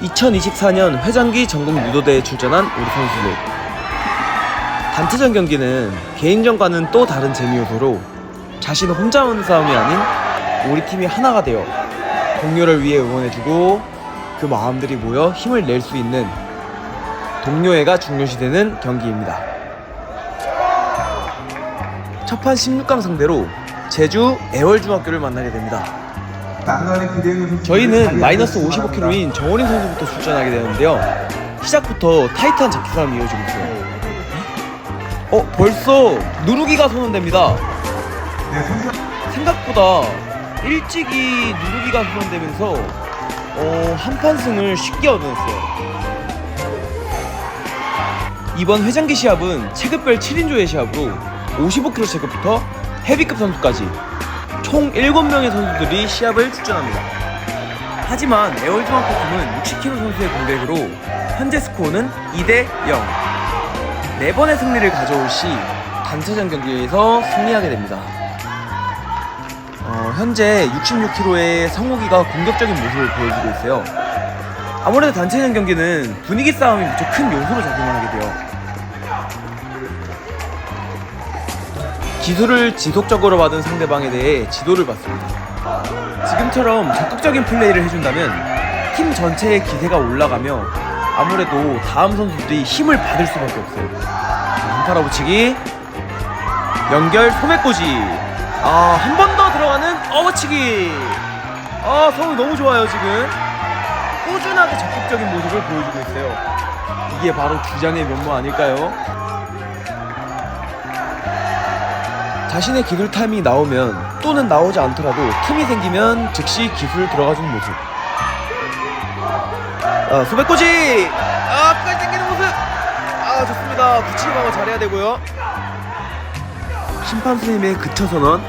2024년 회장기 전국 유도대에 출전한 우리 선수들. 단체전 경기는 개인전과는 또 다른 재미 요소로 자신 혼자 하는 싸움이 아닌 우리 팀이 하나가 되어 동료를 위해 응원해주고 그 마음들이 모여 힘을 낼 수 있는 동료애가 중요시되는 경기입니다. 첫판 16강 상대로 제주 애월중학교를 만나게 됩니다. 저희는 마이너스 55kg인 정원인 선수부터 출전하게 되는데요. 시작부터 타이트한 잡기 싸움이 이어지고 있어요. 어, 벌써 누르기가 선언됩니다. 생각보다 일찍이 누르기가 선언되면서 어, 한판 승을 쉽게 얻어냈어요. 이번 회장기 시합은 체급별 7인조의 시합으로 55kg 체급부터 헤비급 선수까지 총 7명의 선수들이 시합을 출전합니다. 하지만 애월중학교 팀은 60kg 선수의 공백으로 현재 스코어는 2대 0. 4번의 승리를 가져올 시 단체전 경기에서 승리하게 됩니다. 어, 현재 66kg의 성욱이가 공격적인 모습을 보여주고 있어요. 아무래도 단체전 경기는 분위기 싸움이 무척 큰 요소로 작용을 하게 돼요. 기술을 지속적으로 받은 상대방에 대해 지도를 받습니다. 지금처럼 적극적인 플레이를 해준다면 팀 전체의 기세가 올라가며 아무래도 다음 선수들이 힘을 받을 수밖에 없어요. 한파라 붙이기, 연결 소매꼬지, 아, 한 번 더 들어가는 어워치기. 아, 성이 너무 좋아요, 지금. 꾸준하게 적극적인 모습을 보여주고 있어요. 이게 바로 주장의 면모 아닐까요? 자신의 기술 타이밍이 나오면 또는 나오지 않더라도 틈이 생기면 즉시 기술 들어가주는 모습. 아, 소백꼬지! 아, 끝까지 당기는 모습! 아, 좋습니다. 붙이기 방어 잘해야 되고요. 심판 선생님의 그쳐 선언.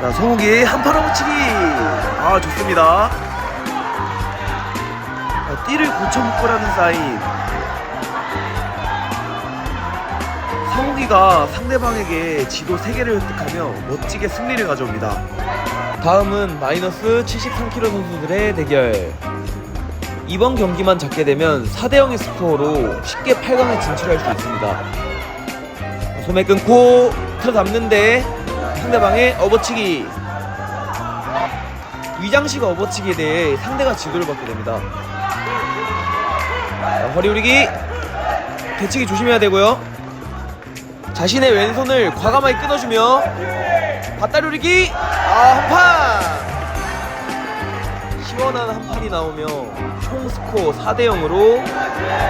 자, 성욱이 한파로 붙이기! 아, 좋습니다. 자, 띠를 고쳐 묶으라는 사인. 성욱이가 상대방에게 지도 3개를 획득하며 멋지게 승리를 가져옵니다. 다음은 마이너스 73kg 선수들의 대결. 이번 경기만 잡게 되면 4대 0의 스코어로 쉽게 8강에 진출할 수 있습니다. 소매 끊고 틀어 잡는데 상대방의 업어치기. 위장식 업어치기에 대해 상대가 지도를 받게 됩니다. 자, 허리 우리기. 대치기 조심해야 되고요. 자신의 왼손을 과감하게 끊어주며 밧다리 우리기! 아 한판! 시원한 한 판이 나오며 총 스코어 4대 0으로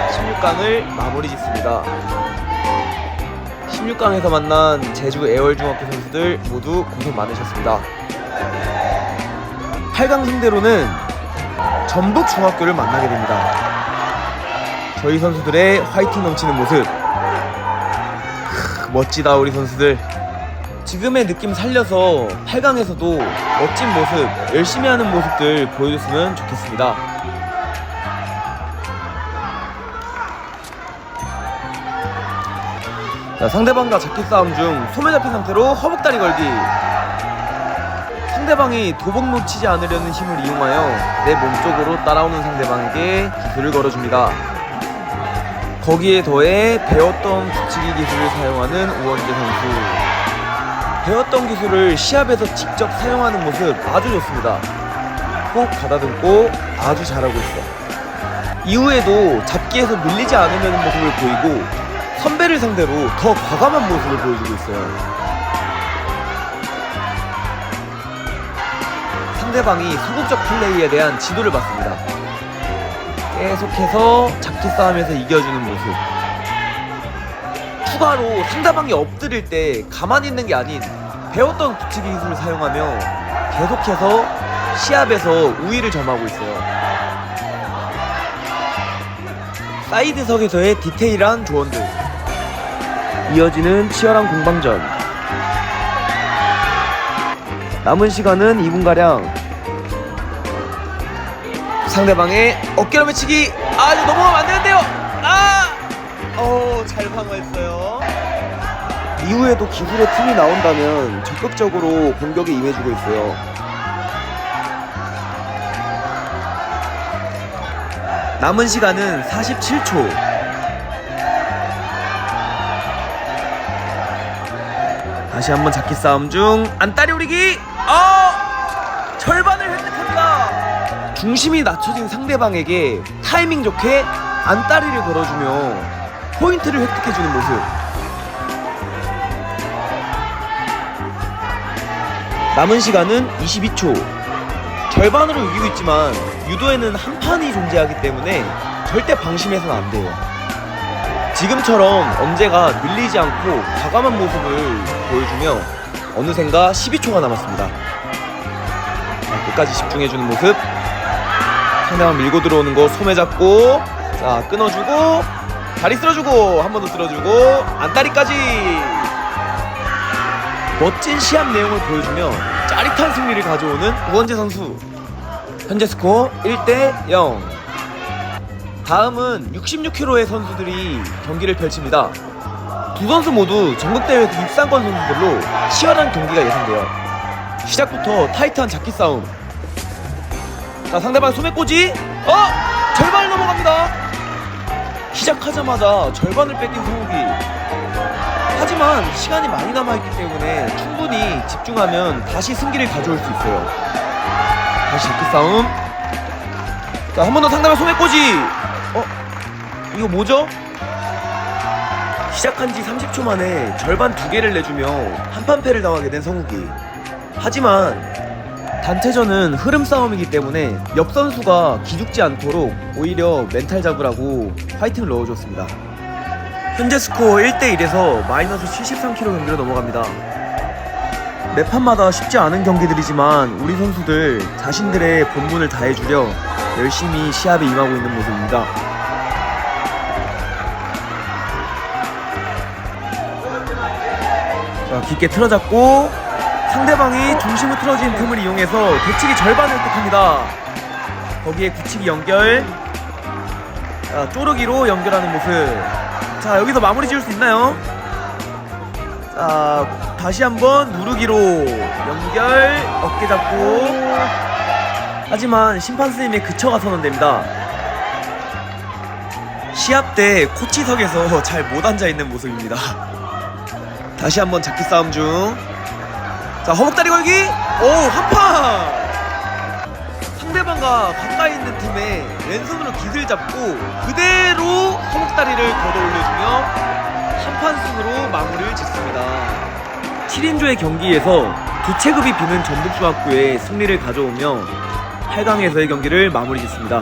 16강을 마무리 짓습니다. 16강에서 만난 제주 애월중학교 선수들 모두 고생 많으셨습니다. 8강 상대로는 전북 중학교를 만나게 됩니다. 저희 선수들의 화이팅 넘치는 모습 멋지다 우리 선수들. 지금의 느낌 살려서 8강에서도 멋진 모습 열심히 하는 모습들 보여줬으면 좋겠습니다. 자, 상대방과 잡기 싸움 중 소매 잡힌 상태로 허벅다리 걸기. 상대방이 도복 놓치지 않으려는 힘을 이용하여 내 몸쪽으로 따라오는 상대방에게 기술을 걸어줍니다 거기에 더해 배웠던 붙이기 기술을 사용하는 우원재 선수. 배웠던 기술을 시합에서 직접 사용하는 모습 아주 좋습니다. 꼭 가다듬고 아주 잘하고 있어. 이후에도 잡기에서 밀리지 않으려는 모습을 보이고 선배를 상대로 더 과감한 모습을 보여주고 있어요. 상대방이 소극적 플레이에 대한 지도를 받습니다. 계속해서 잡기 싸움에서 이겨주는 모습. 추가로 상대방이 엎드릴 때 가만히 있는 게 아닌 배웠던 붙이기 기술을 사용하며 계속해서 시합에서 우위를 점하고 있어요. 사이드석에서의 디테일한 조언들. 이어지는 치열한 공방전. 남은 시간은 2분가량 상대방의 어깨로 미치기 아주 넘어가면 안 되는데요. 아! 어잘 방어했어요. 이후에도 기술의 틈이 나온다면 적극적으로 공격에 임해주고 있어요. 남은 시간은 47초. 다시 한번 잡기 싸움 중 안다리 오리기! 중심이 낮춰진 상대방에게 타이밍 좋게 안따리를 걸어주며 포인트를 획득해주는 모습. 남은 시간은 22초. 절반으로 이기고 있지만 유도에는 한 판이 존재하기 때문에 절대 방심해서는 안 돼요. 지금처럼 언제가 밀리지 않고 과감한 모습을 보여주며 어느샌가 12초가 남았습니다. 자, 끝까지 집중해주는 모습. 상대방 밀고 들어오는 거 소매 잡고 자 끊어주고 다리 쓸어주고 한 번 더 쓸어주고 안다리까지. 멋진 시합 내용을 보여주며 짜릿한 승리를 가져오는 우원재 선수. 현재 스코어 1대 0 다음은 66kg의 선수들이 경기를 펼칩니다. 두 선수 모두 전국대회에서 입상권 선수들로 치열한 경기가 예상돼요. 시작부터 타이트한 잡기 싸움 자 상대방 소매꼬지? 어! 절반을 넘어갑니다. 시작하자마자 절반을 뺏긴 성욱이. 하지만 시간이 많이 남아있기 때문에 충분히 집중하면 다시 승기를 가져올 수 있어요. 다시 잡기 싸움. 자 한 번 더 상대방 소매꼬지. 어? 이거 뭐죠? 시작한 지 30초 만에 절반 두 개를 내주며 한판 패를 당하게 된 성욱이. 하지만 단체전은 흐름 싸움이기 때문에 옆 선수가 기죽지 않도록 오히려 멘탈 잡으라고 파이팅을 넣어줬습니다. 현재 스코어 1대1에서 마이너스 73kg 경기로 넘어갑니다. 매판마다 쉽지 않은 경기들이지만 우리 선수들 자신들의 본분을 다해주려 열심히 시합에 임하고 있는 모습입니다. 자, 깊게 틀어잡고 상대방이 중심을 틀어진 틈을 이용해서 대치기 절반을 획득합니다. 거기에 굳히기 연결. 자, 쪼르기로 연결하는 모습. 자, 여기서 마무리 지을 수 있나요? 자, 다시 한번 누르기로 연결, 어깨 잡고. 하지만 심판 스님의 그쳐가 선언됩니다. 시합 때 코치석에서 잘 못 앉아 있는 모습입니다. 다시 한번 잡기 싸움 중. 자, 허벅다리 걸기. 오, 한판. 상대방과 가까이 있는 틈에 왼손으로 기술 잡고 그대로 허벅다리를 걷어 올려주며 한판 승으로 마무리를 짓습니다. 7인조의 경기에서 두 체급이 비는 전북중학교의 승리를 가져오며 8강에서의 경기를 마무리 짓습니다.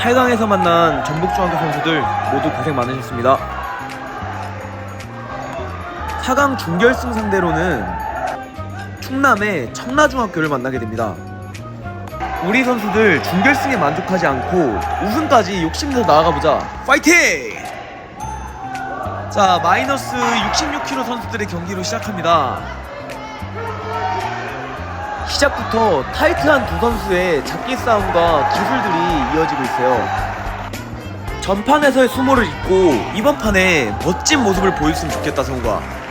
8강에서 만난 전북중학교 선수들 모두 고생 많으셨습니다. 4강 준결승 상대로는 충남의 청라중학교를 만나게 됩니다. 우리 선수들 준결승에 만족하지 않고 우승까지 욕심내서 나아가보자. 파이팅! 자, 마이너스 66kg 선수들의 경기로 시작합니다. 시작부터 타이트한 두 선수의 잡기 싸움과 기술들이 이어지고 있어요. 전판에서의 수모를 잊고 이번 판에 멋진 모습을 보여줬으면 좋겠다, 성우가.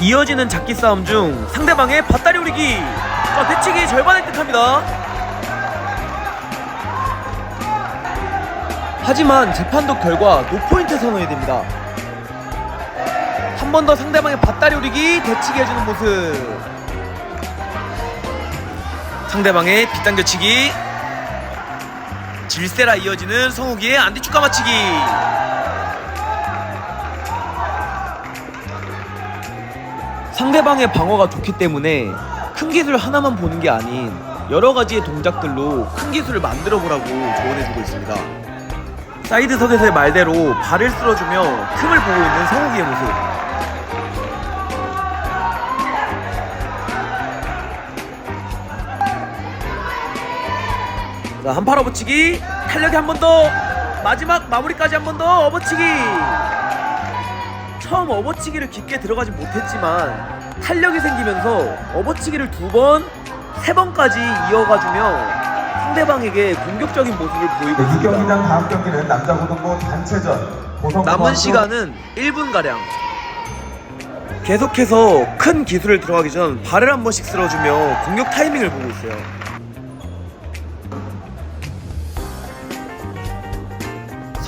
이어지는 잡기 싸움 중 상대방의 밧다리 우리기. 자 배치기 절반 획득합니다. 하지만 재판독 결과 노포인트 선언이 됩니다. 한 번 더 상대방의 밧다리 우리기 대치기 해주는 모습. 상대방의 빗당겨치기. 질세라 이어지는 성욱이의 안디축가 맞히기 상대방의 방어가 좋기 때문에 큰 기술 하나만 보는 게 아닌 여러 가지의 동작들로 큰 기술을 만들어 보라고 조언해주고 있습니다. 사이드석에서의 말대로 발을 쓸어주며 틈을 보고 있는 성욱이의 모습. 자, 한팔 업어치기. 탄력이 한 번 더. 마지막 마무리까지 한 번더 업어치기. 처음 업어치기를 깊게 들어가진 못했지만 탄력이 생기면서 업어치기를 두 번, 세 번까지 이어가주며 상대방에게 공격적인 모습을 보이고 네, 있습니다. 6경기장 다음 경기는 남자 고등부 단체전 고성 남은 시간은 1분 가량. 계속해서 큰 기술을 들어가기 전 발을 한 번씩 쓸어주며 공격 타이밍을 보고 있어요.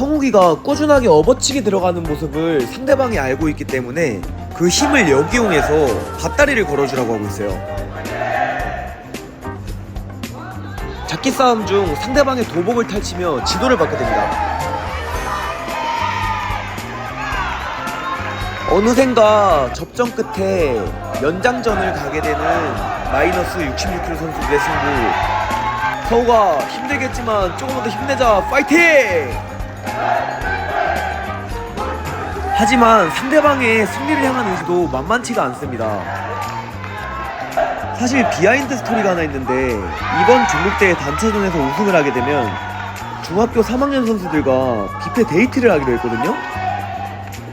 성욱이가 꾸준하게 업어치기 들어가는 모습을 상대방이 알고 있기 때문에 그 힘을 역이용해서 밧다리를 걸어주라고 하고 있어요. 잡기 싸움 중 상대방의 도복을 탈치며 지도를 받게 됩니다. 어느샌가 접전 끝에 연장전을 가게 되는 마이너스 66kg 선수들의 승부. 서우가 힘들겠지만 조금만 더 힘내자. 파이팅! 하지만 상대방의 승리를 향한 의지도 만만치가 않습니다. 사실 비하인드 스토리가 하나 있는데 이번 중국대회 단체전에서 우승을 하게 되면 중학교 3학년 선수들과 뷔페 데이트를 하기로 했거든요.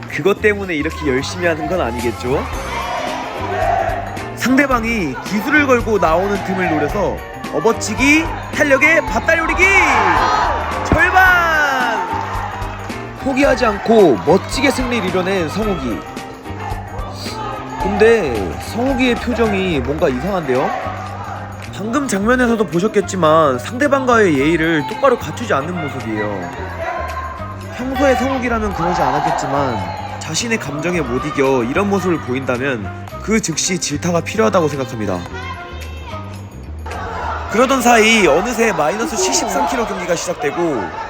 그것 때문에 이렇게 열심히 하는 건 아니겠죠? 상대방이 기술을 걸고 나오는 틈을 노려서 업어치기, 밧다리 오리기! 절반! 포기하지 않고 멋지게 승리를 이뤄낸 성욱이. 근데 성욱이의 표정이 뭔가 이상한데요? 방금 장면에서도 보셨겠지만 상대방과의 예의를 똑바로 갖추지 않는 모습이에요. 평소에 성욱이라면 그러지 않았겠지만 자신의 감정에 못 이겨 이런 모습을 보인다면 그 즉시 질타가 필요하다고 생각합니다. 그러던 사이 어느새 마이너스 73kg 경기가 시작되고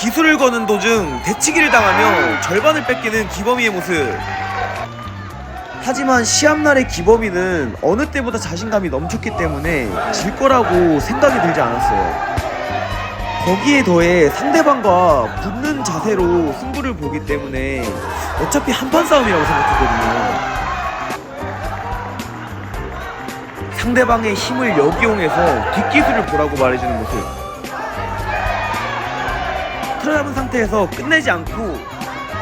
기술을 거는 도중 대치기를 당하며 절반을 뺏기는 기범이의 모습. 하지만 시합날의 기범이는 어느 때보다 자신감이 넘쳤기 때문에 질 거라고 생각이 들지 않았어요. 거기에 더해 상대방과 붙는 자세로 승부를 보기 때문에 어차피 한판 싸움이라고 생각했거든요. 상대방의 힘을 역이용해서 뒷기술을 보라고 말해주는 모습. 틀어잡은 상태에서 끝내지 않고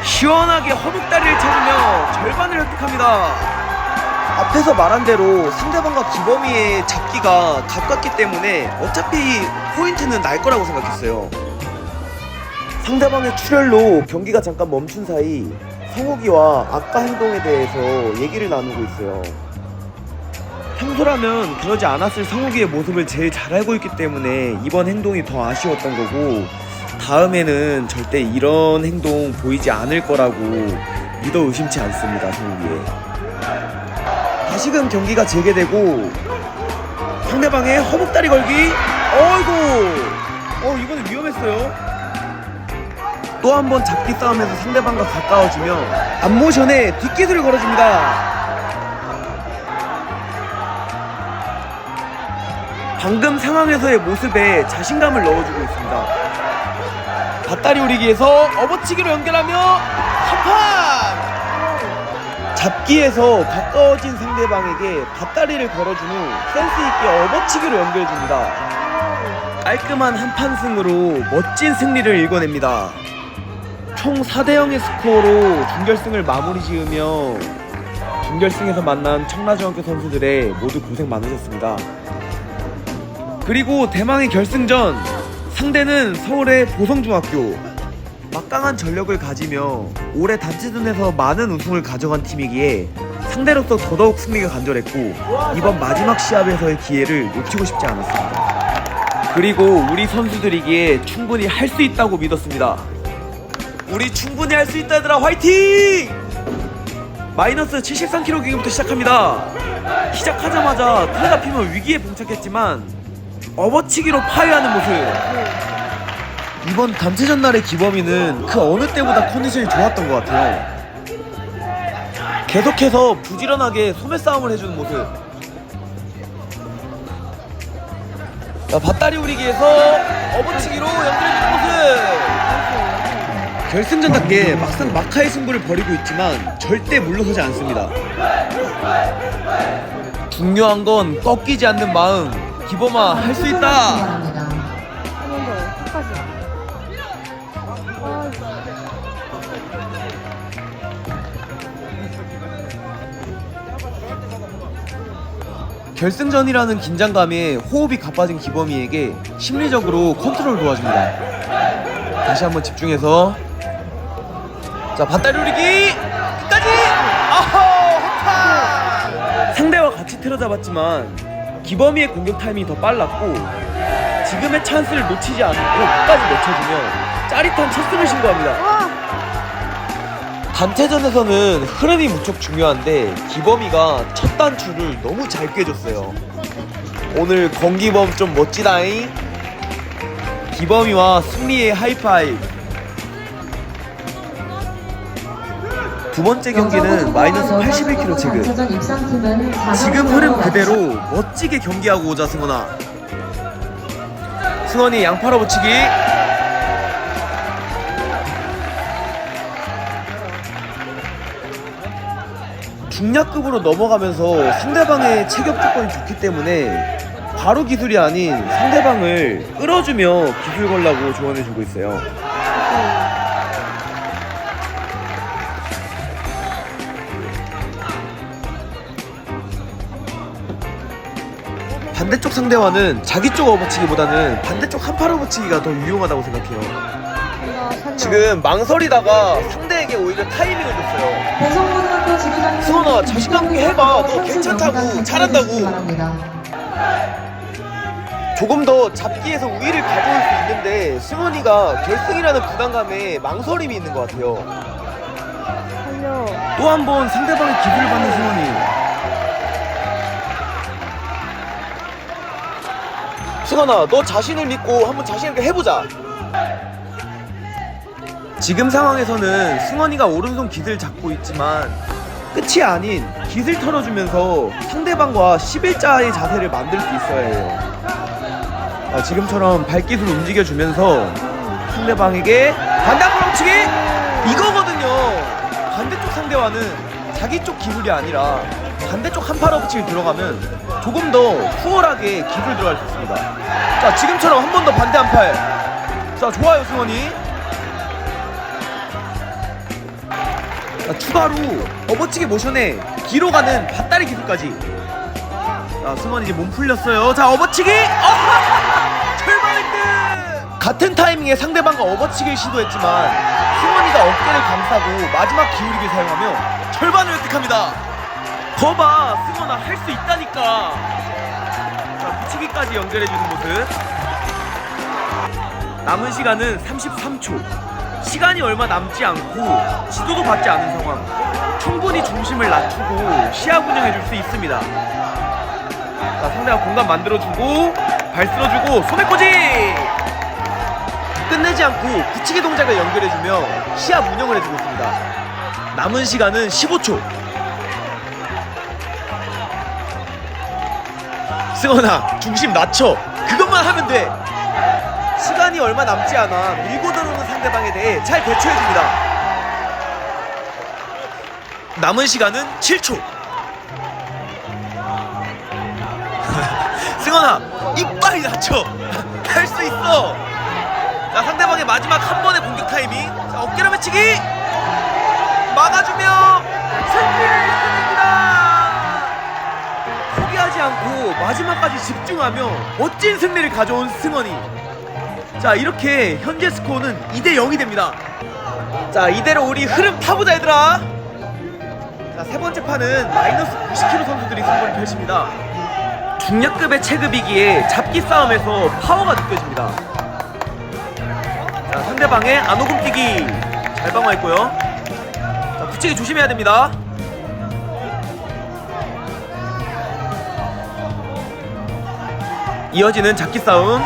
시원하게 허벅다리를 찾으며 절반을 획득합니다. 앞에서 말한 대로 상대방과 기범이의 잡기가 가깝기 때문에 어차피 포인트는 날 거라고 생각했어요. 상대방의 출혈로 경기가 잠깐 멈춘 사이 성욱이와 아까 행동에 대해서 얘기를 나누고 있어요. 평소라면 그러지 않았을 성욱이의 모습을 제일 잘 알고 있기 때문에 이번 행동이 더 아쉬웠던 거고 다음에는 절대 이런 행동 보이지 않을 거라고 믿어 의심치 않습니다 성욱이 다시금 경기가 재개되고 상대방의 허벅다리 걸기. 어이구! 어 이거는 위험했어요. 또 한 번 잡기 싸움에서 상대방과 가까워지며 앞모션에 뒷기술을 걸어줍니다. 방금 상황에서의 모습에 자신감을 넣어주고 있습니다. 밧다리 오리기에서 업어치기로 연결하며 한판! 잡기에서 가까워진 상대방에게 밧다리를 걸어준 후 센스있게 업어치기로 연결해줍니다. 깔끔한 한판승으로 멋진 승리를 일궈냅니다. 총 4대0의 스코어로 준결승을 마무리 지으며 준결승에서 만난 청라중학교 선수들의 모두 고생 많으셨습니다. 그리고 대망의 결승전 상대는 서울의 보성중학교 막강한 전력을 가지며 올해 단체전에서 많은 우승을 가져간 팀이기에 상대로서 더더욱 승리가 간절했고 이번 마지막 시합에서의 기회를 놓치고 싶지 않았습니다. 그리고 우리 선수들이기에 충분히 할 수 있다고 믿었습니다. 우리 충분히 할 수 있다 얘들아 화이팅! 마이너스 73kg 경기부터 시작합니다. 시작하자마자 틀에다 피면 위기에 봉착했지만 업어치기로 파괴하는 모습. 이번 단체전 날의 기범이는 그 어느 때보다 컨디션이 좋았던 것 같아요. 계속해서 부지런하게 소매 싸움을 해주는 모습. 자, 밧다리 우리기에서 업어치기로 연결해주는 모습. 결승전답게 막상 마카의 승부를 벌이고 있지만 절대 물러서지 않습니다. 중요한 건 꺾이지 않는 마음. 기범아 할 수 있다. 결승전이라는 긴장감에 호흡이 가빠진 기범이에게 심리적으로 컨트롤 도와줍니다. 다시 한번 집중해서 자 밧다리 우리기 끝까지 아호 같이 틀어잡았지만 기범이의 공격 타이밍이 더 빨랐고 지금의 찬스를 놓치지 않고 끝까지 놓쳐주며 짜릿한 첫 승을 신고합니다. 와! 단체전에서는 흐름이 무척 중요한데 기범이가 첫 단추를 너무 잘 꿰줬어요. 오늘 건기범 좀 멋지다잉. 기범이와 승리의 하이파이브. 두 번째 경기는 마이너스 81kg 체급. 지금 흐름 그대로 멋지게 경기하고 오자 승원아. 승원이 양팔로 붙이기. 중량급으로 넘어가면서 상대방의 체격 조건이 좋기 때문에 바로 기술이 아닌 상대방을 끌어주며 기술 걸라고 조언해주고 있어요. 반대쪽 상대와는 자기 쪽 업어치기보다는 반대쪽 한팔 업어치기가 더 유용하다고 생각해요. 지금 망설이다가 상대에게 오히려 타이밍을 줬어요. 수원아 자신감 있게 해봐. 너 괜찮다고, 잘한다고. 조금 더 잡기에서 우위를 가져올 수 있는데 승원이가 결승이라는 부담감에 망설임이 있는 것 같아요. 또 한 번 상대방의 기술을 받는 승원이. 승원아, 너 자신을 믿고 한번 자신 있게 해보자. 지금 상황에서는 승원이가 오른손 기술 잡고 있지만 끝이 아닌 기술 털어주면서 상대방과 11자의 자세를 만들 수 있어야 해요. 아, 지금처럼 발기술 움직여주면서 상대방에게 반대로 멈추기 이거거든요. 반대쪽 상대와는 자기 쪽 기술이 아니라 반대쪽 한팔 업치기 들어가면 조금 더 수월하게 기술 들어갈 수 있습니다. 자 지금처럼 한 번 더 반대 한팔. 자 좋아요 승원이. 자, 추가로 업어치기 모션에 뒤로 가는 밭다리 기술까지. 자 승원이 이제 몸 풀렸어요. 자 업어치기. 어! 출발 1등! 같은 타이밍에 상대방과 업어치기를 시도했지만 승원이가 어깨를 감싸고 마지막 기울이기를 사용하며 절반을 획득합니다. 거봐 승원아 할 수 있다니까. 자 붙이기까지 연결해주는 모습. 남은 시간은 33초. 시간이 얼마 남지 않고 지도도 받지 않은 상황. 충분히 중심을 낮추고 시야 운영해줄 수 있습니다. 자, 상대가 공간 만들어주고 발 쓸어주고 소매꼬지 끝내지 않고 붙이기 동작을 연결해주며 시야 운영을 해주고 있습니다. 남은 시간은 15초. 승원아 중심 낮춰. 그것만 하면 돼. 시간이 얼마 남지 않아. 밀고 들어오는 상대방에 대해 잘 대처해줍니다. 남은 시간은 7초. 승원아 이빨이 낮춰. 할 수 있어. 자 상대방의 마지막 한 번의 공격 타이밍. 자 어깨를 매치기. 막아주며 이끌어냅니다 포기하지 않고 마지막까지 집중하며 멋진 승리를 가져온 승원이 자 이렇게 현재 스코어는 2대 0이 됩니다 자 이대로 우리 흐름 타보자 얘들아 자 세 번째 판은 마이너스 90kg 선수들이 승부를 펼칩니다 중량급의 체급이기에 잡기 싸움에서 파워가 느껴집니다. 자, 상대방의 안오금 뛰기 잘 방어했고요. 자, 붙이기 조심해야 됩니다. 이어지는 잡기 싸움.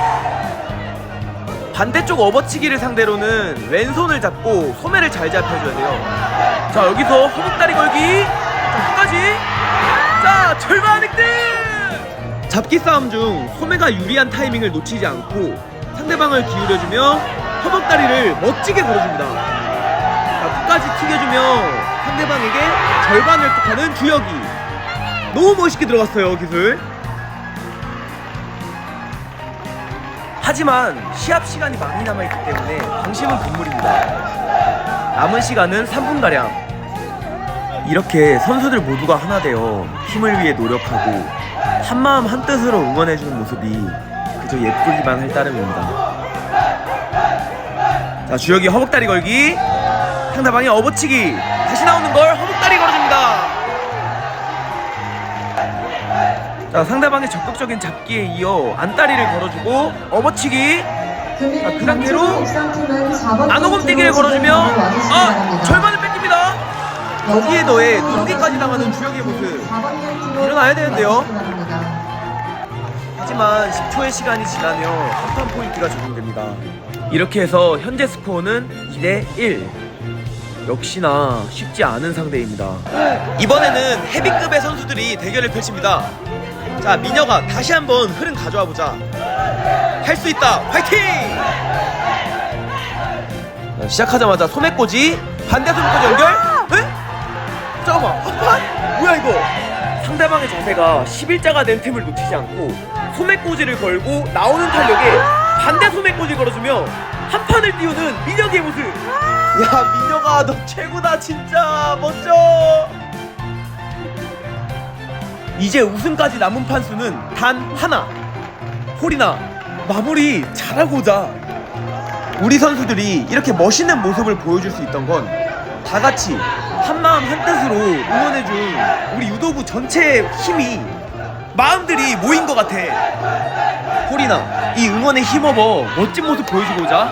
반대쪽 업어치기를 상대로는 왼손을 잡고 소매를 잘 잡혀줘야 돼요. 자, 여기서 허벅다리 걸기. 자, 끝까지. 자, 절반 획득! 잡기 싸움 중 소매가 유리한 타이밍을 놓치지 않고 상대방을 기울여주며 허벅다리를 멋지게 걸어줍니다. 자, 끝까지 튀겨주며 상대방에게 절반을 획득하는 주혁이. 너무 멋있게 들어갔어요, 기술. 하지만 시합 시간이 많이 남아있기 때문에 방심은 금물입니다. 남은 시간은 3분가량. 이렇게 선수들 모두가 하나 되어 팀을 위해 노력하고 한마음 한뜻으로 응원해주는 모습이 그저 예쁘기만 할 따름입니다. 자, 주혁이 허벅다리 걸기. 상대방이 업어치기. 다시 나오는 걸 자 상대방의 적극적인 잡기에 이어 안다리를 걸어주고 업어치기. 자, 그 상태로 안오금 뛰기를 걸어주며 아 절반을 뺏깁니다. 거기에 더해 누르기까지 당하는 주혁의 모습. 일어나야 되는데요. 하지만 10초의 시간이 지나며 한판 포인트가 적용됩니다. 이렇게 해서 현재 스코어는 2대 1 역시나 쉽지 않은 상대입니다. 이번에는 헤비급의 선수들이 대결을 펼칩니다 자 미녀가 다시 한번 흐름 가져와 보자. 할 수 있다. 화이팅! 자, 시작하자마자 소매꼬지 반대 소매꼬지 연결. 에? 잠깐만. 한판? 뭐야 이거? 상대방의 자세가 11자가 된 틈을 놓치지 않고 소매꼬지를 걸고 나오는 탄력에 반대 소매꼬지 걸어주며 한 판을 띄우는 민혁의 모습. 야 민혁아 너 최고다 진짜. 멋져 이제 우승까지 남은 판수는 단 하나. 홀이나 마무리 잘하고자. 우리 선수들이 이렇게 멋있는 모습을 보여줄 수 있던 건 다 같이 한마음 한뜻으로 응원해준 우리 유도부 전체의 힘이 마음들이 모인 것 같아. 홀이나 이 응원에 힘입어 멋진 모습 보여주고자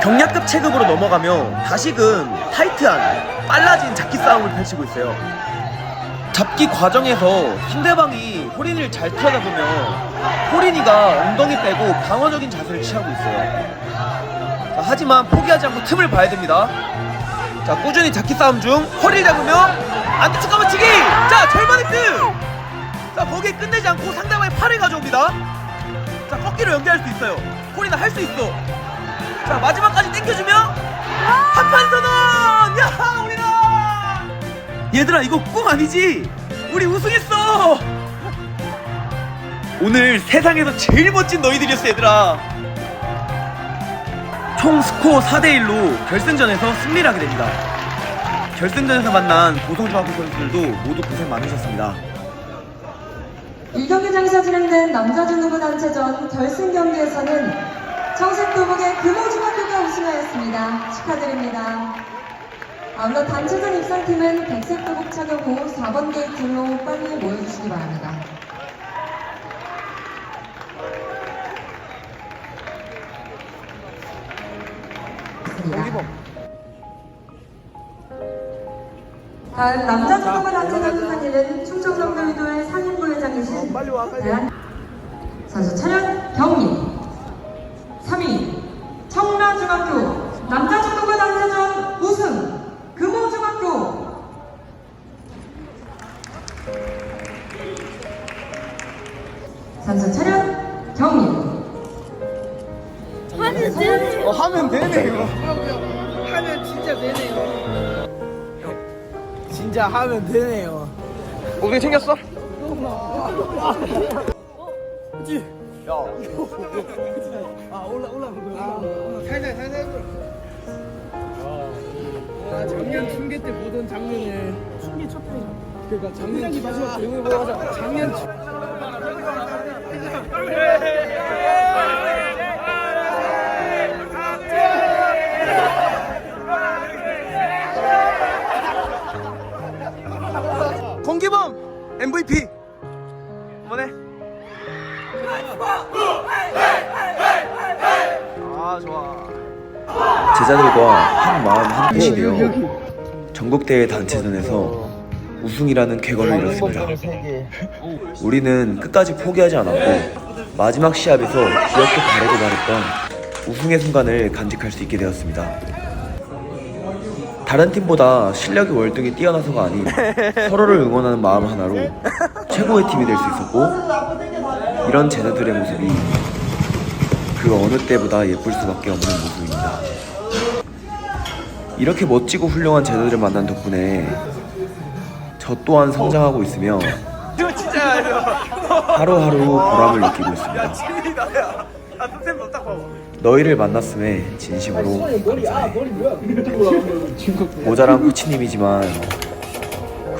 경량급 체급으로 넘어가며 다시금 타이트한 빨라진 잡기 싸움을 펼치고 있어요. 잡기 과정에서 상대방이 호린이를 잘 틀어잡으며 호린이가 엉덩이 빼고 방어적인 자세를 취하고 있어요. 자, 하지만 포기하지 않고 틈을 봐야 됩니다. 자 꾸준히 잡기 싸움 중 허리를 잡으며 안트치 까마치기! 자 절반의 틈 자 거기에 끝내지 않고 상대방의 팔을 가져옵니다. 자 꺾기로 연결할 수 있어요. 홀이나 할수 있어. 자 마지막까지 당겨주며 한판 선언 야 우리가! 얘들아 이거 꿈 아니지? 우리 우승했어! 오늘 세상에서 제일 멋진 너희들이었어 얘들아. 총 스코어 4대1로 결승전에서 승리를 하게 됩니다. 결승전에서 만난 고성중학교 선수들도 모두 고생 많으셨습니다. 1경기장에서 진행된 남자중 후보 단체전 결승 경기에서는 청색도복의 금호중학 우승하였습니다. 축하드립니다. 아울러 단체전 입상팀은 백색 도복 착용 후 4번 게이트로 빨리 모여주시기 바랍니다. 다음 남자중학교 단체전 수상에는 충청남도의도의 상임부회장이신 대한 되네. 어, 하면 진짜 되네요. 진짜 하면 되네요. 어떻게 챙겼어? 아. 살살 살살. 아 작년 중계 때 보던 장면을 중계 첫 회. 그러니까 작년 마지막 영을 보러 가자. 작년 중- 공기범 MVP 뭐네? 아 좋아. 제자들과 한 마음 한 뜻이 되어 전국 대회 단체전에서 우승이라는 쾌거를 이뤘습니다. 우리는 끝까지 포기하지 않았고 마지막 시합에서 기억도 바래고 말했던 우승의 순간을 간직할 수 있게 되었습니다 다른 팀보다 실력이 월등히 뛰어나서가 아닌 서로를 응원하는 마음 하나로 최고의 팀이 될 수 있었고 이런 제자들의 모습이 그 어느 때보다 예쁠 수밖에 없는 모습입니다. 이렇게 멋지고 훌륭한 제자들을 만난 덕분에 저 또한 성장하고 있으며 하루하루 보람을 느끼고 있습니다. 너희를 만났음에 진심으로. 모자란 코치님이지만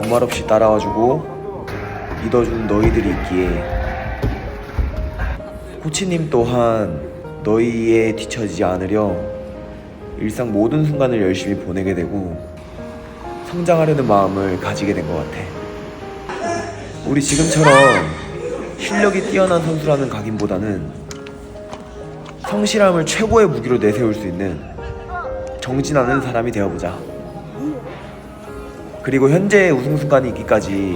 군말 없이 따라와주고 믿어준 너희들이 있기에 코치님 또한 너희에 뒤처지지 않으려 일상 모든 순간을 열심히 보내게 되고 성장하려는 마음을 가지게 된 것 같아. 우리 지금처럼 실력이 뛰어난 선수라는 각인보다는 성실함을 최고의 무기로 내세울 수 있는 정진하는 사람이 되어보자. 그리고 현재의 우승 순간이 있기까지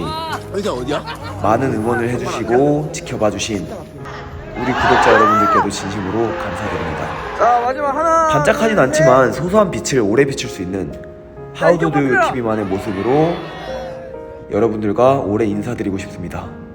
여기가 어디야? 많은 응원을 해주시고 지켜봐주신 우리 구독자 여러분들께도 진심으로 감사드립니다. 자 마지막 하나 반짝하진 않지만 소소한 빛을 오래 비출 수 있는 하우드드 TV만의 모습으로 여러분들과 오래 인사드리고 싶습니다.